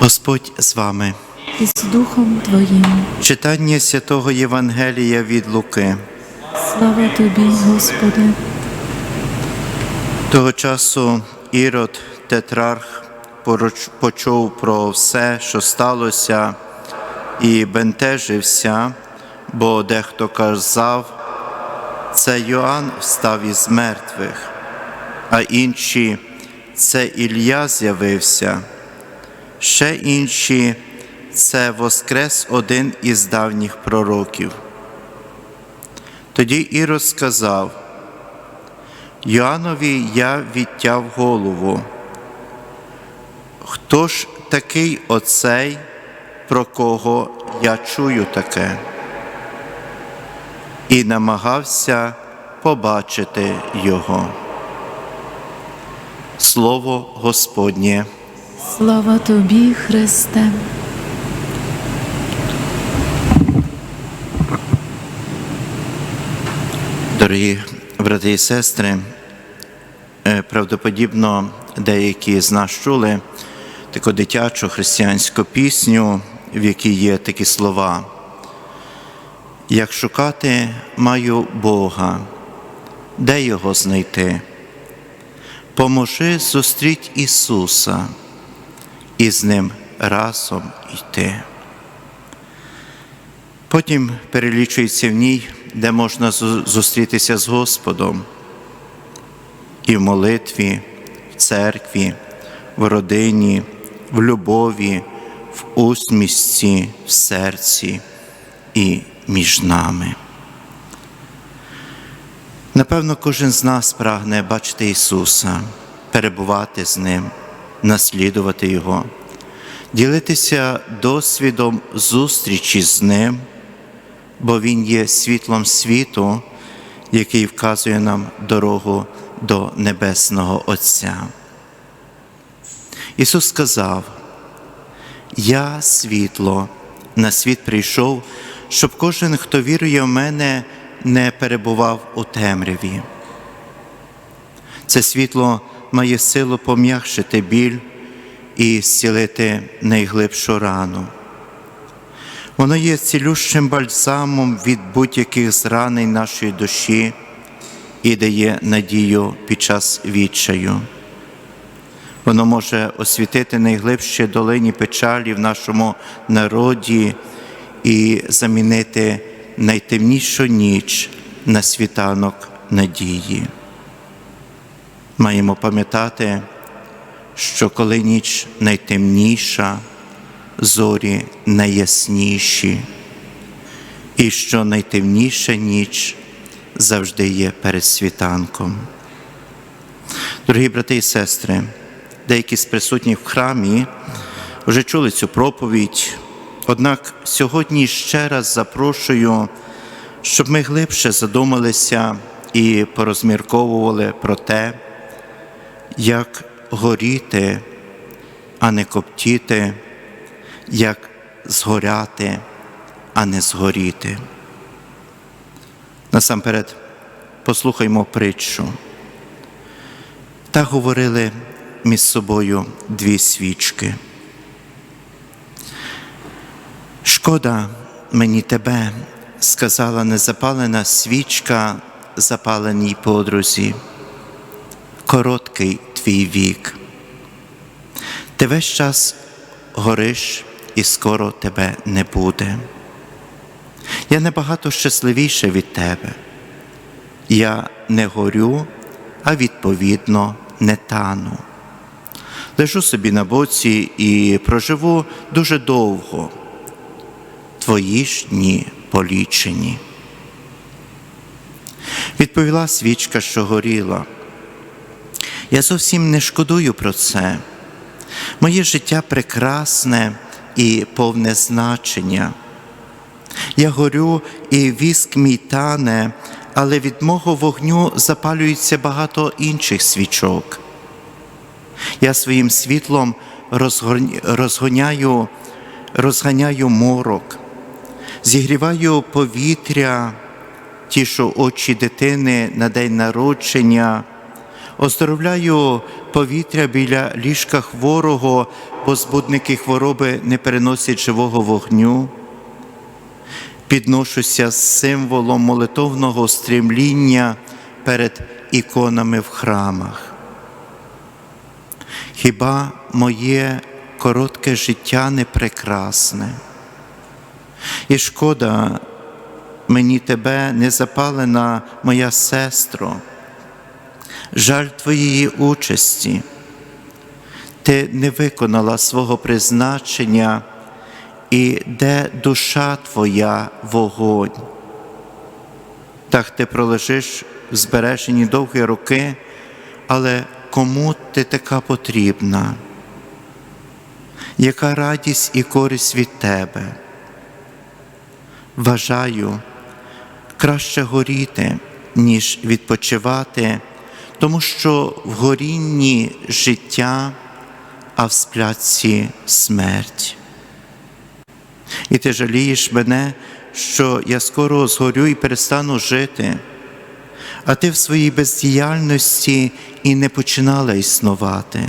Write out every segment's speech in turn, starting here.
Господь з вами. і з Духом Твоїм. Читання святого Євангелія від Луки. Слава Тобі, Господи, Того часу Ірод, тетрарх, почув про все, що сталося, і бентежився, бо дехто казав, це Йоанн встав із мертвих, а інші це Ілля з'явився. Ще інші це воскрес один із давніх пророків. Тоді Ірод сказав, Йоаннові я відтяв голову. Хто ж такий оцей, про кого я чую таке? І намагався побачити його. Слово Господнє. Слава Тобі, Христе. Дорогі брати і сестри, е, правдоподібно деякі з нас чули таку дитячу християнську пісню, в якій є такі слова. Як шукати маю Бога, де його знайти? Поможи зустріть Ісуса і з Ним разом йти. Потім перелічується в ній, де можна зустрітися з Господом і в молитві, в церкві, в родині, в любові, в усмішці, в серці і між нами. Напевно, кожен з нас прагне бачити Ісуса, перебувати з Ним, наслідувати Його, ділитися досвідом зустрічі з Ним, бо Він є світлом світу, який вказує нам дорогу до Небесного Отця. Ісус сказав, Я світло, на світ прийшов, щоб кожен, хто вірує в мене, не перебував у темряві. Це світло має силу пом'якшити біль і зцілити найглибшу рану. Воно є цілющим бальзамом від будь-яких зранень нашої душі і дає надію під час відчаю. Воно може освітити найглибші долині печалі в нашому народі і замінити найтемнішу ніч на світанок надії. Маємо пам'ятати, що коли ніч найтемніша, зорі найясніші, і що найтемніша ніч завжди є перед світанком. Дорогі брати і сестри, деякі з присутніх в храмі вже чули цю проповідь, однак сьогодні ще раз запрошую, щоб ми глибше задумалися і порозмірковували про те, як горіти, а не коптіти, як згоряти, а не згоріти. Насамперед, послухаймо притчу. Так говорили між собою дві свічки. Шкода мені тебе, сказала незапалена свічка запаленій подрузі. Короткий твій вік. Ти весь час гориш і скоро тебе не буде. Я набагато щасливіше від тебе. Я не горю, а відповідно не тану. Лежу собі на боці і проживу дуже довго. Твої ж дні полічені. Відповіла свічка, що горіла. Я зовсім не шкодую про це. Моє життя прекрасне і повне значення. Я горю і віск мій тане, але від мого вогню запалюється багато інших свічок. Я своїм світлом розгоняю, розганяю морок, зігріваю повітря, тішу очі дитини на день народження, Оздоровляю повітря біля ліжка хворого, бо збудники хвороби не переносять живого вогню. Підношуся з символом молитовного стрімління перед іконами в храмах. Хіба моє коротке життя не прекрасне? І шкода мені тебе не запалена моя сестро, жаль твоєї участі. Ти не виконала свого призначення, і де душа твоя вогонь. Так ти пролежиш в збереженні довгі роки, але кому ти така потрібна? Яка радість і користь від тебе? Вважаю, краще горіти, ніж відпочивати, тому що в горінні життя, а в спляці смерть. І ти жалієш мене, що я скоро згорю і перестану жити, а ти в своїй бездіяльності і не починала існувати.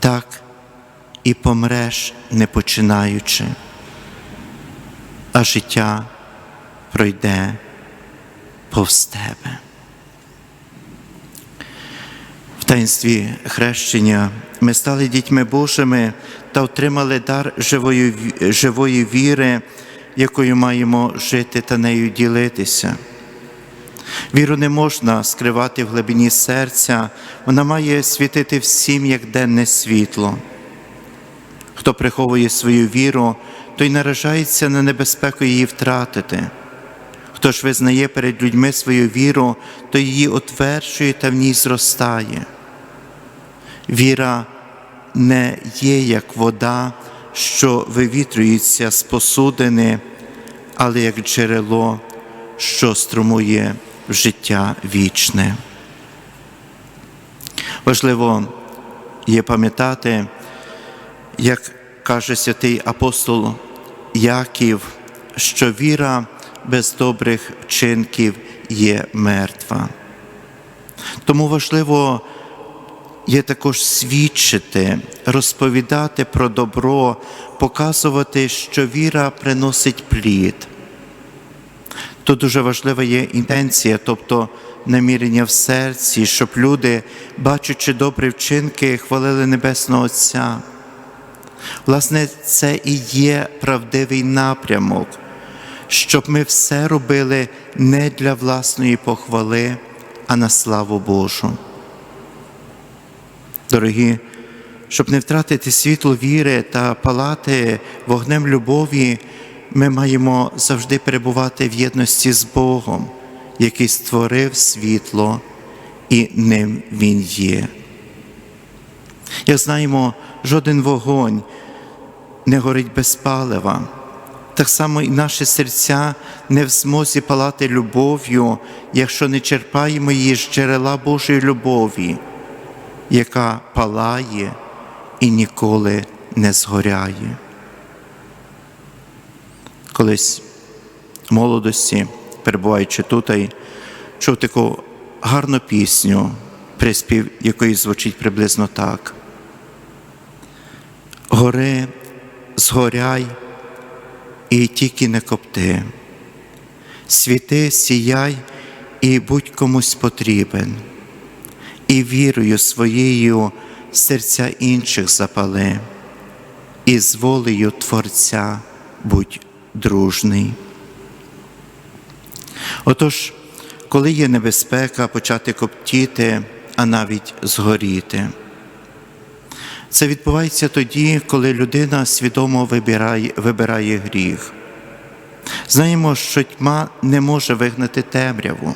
Так і помреш, не починаючи, а життя пройде повз тебе. В таїнстві хрещення ми стали дітьми Божими та отримали дар живої, живої віри, якою маємо жити та нею ділитися. Віру не можна скривати в глибині серця, вона має світити всім, як денне світло. Хто приховує свою віру, той наражається на небезпеку її втратити. Хто ж визнає перед людьми свою віру, то її утверджує та в ній зростає. Віра не є як вода, що вивітрюється з посудини, але як джерело, що струмує в життя вічне. Важливо є пам'ятати, як каже святий апостол Яків, що віра без добрих вчинків є мертва. Тому важливо є також свідчити, розповідати про добро, показувати, що віра приносить плід. Тут дуже важлива є інтенція, тобто намірення в серці, щоб люди, бачачи добрі вчинки, хвалили Небесного Отця. Власне, це і є правдивий напрямок, щоб ми все робили не для власної похвали, а на славу Божу. Дорогі, щоб не втратити світло віри та палати вогнем любові, ми маємо завжди перебувати в єдності з Богом, який створив світло, і ним Він є. Як знаємо, жоден вогонь не горить без палива. Так само і наші серця не в змозі палати любов'ю, якщо не черпаємо її з джерела Божої любові, яка палає і ніколи не згоряє. Колись в молодості, перебуваючи тут, чув таку гарну пісню, приспів якої звучить приблизно так. Гори, згоряй і тільки не копти, світи, сіяй і будь комусь потрібен, і вірою своєю серця інших запали, і з волею Творця будь дружний. Отож, коли є небезпека почати коптіти, а навіть згоріти. Це відбувається тоді, коли людина свідомо вибирає, вибирає гріх. Знаємо, що тьма не може вигнати темряву,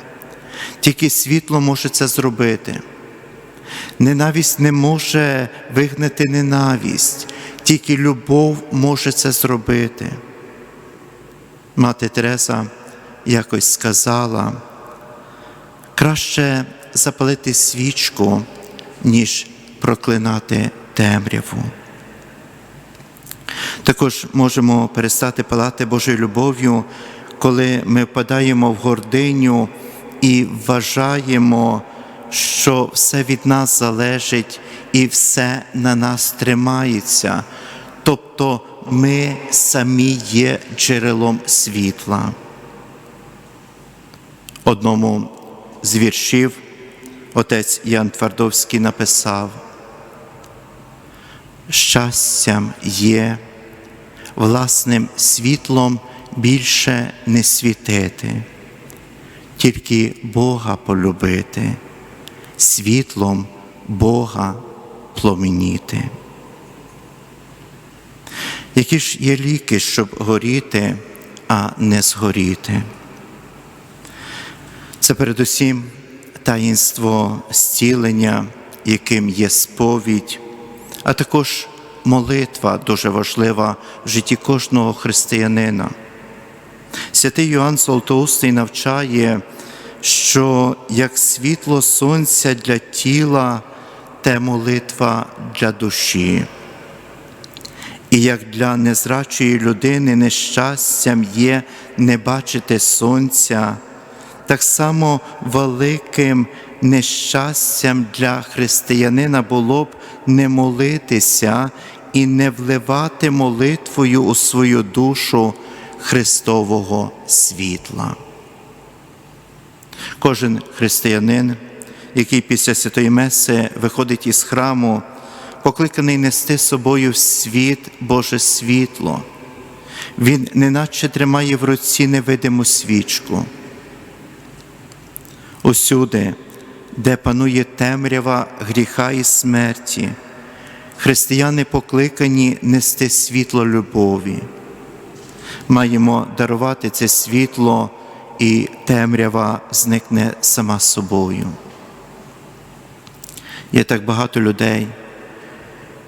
тільки світло може це зробити. Ненависть не може вигнати ненависть, тільки любов може це зробити. Мати Тереса якось сказала, краще запалити свічку, ніж проклинати темряву. Також можемо перестати палати Божою любов'ю, коли ми впадаємо в гординю і вважаємо, що все від нас залежить і все на нас тримається, тобто ми самі є джерелом світла. Одному з віршів отець Ян Твардовський написав: щастям є власним світлом більше не світити, тільки Бога полюбити, світлом Бога пломініти. Які ж є ліки, щоб горіти, а не згоріти? Це передусім таїнство зцілення, яким є сповідь, а також молитва дуже важлива в житті кожного християнина. Святий Йоанн Золотоустий навчає, що як світло сонця для тіла, те молитва для душі. І як для незрачої людини нещастям є не бачити сонця, так само великим нещастям для християнина було б не молитися і не вливати молитвою у свою душу Христового світла. Кожен християнин, який після Святої Меси виходить із храму, покликаний нести собою в світ Боже світло. Він неначе тримає в руці невидиму свічку. Усюди, де панує темрява гріха і смерті, християни покликані нести світло любові. Маємо дарувати це світло, і темрява зникне сама собою. Є так багато людей,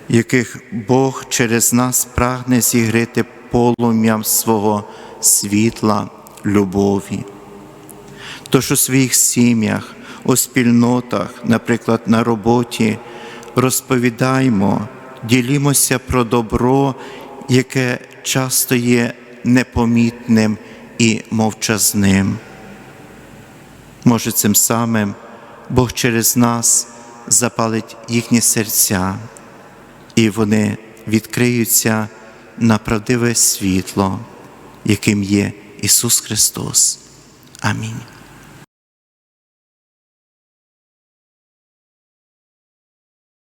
яких Бог через нас прагне зігріти полум'ям свого світла, любові. Тож у своїх сім'ях, у спільнотах, наприклад, на роботі, розповідаємо, ділімося про добро, яке часто є непомітним і мовчазним. Може, цим самим Бог через нас запалить їхні серця, і вони відкриються на правдиве світло, яким є Ісус Христос. Амінь.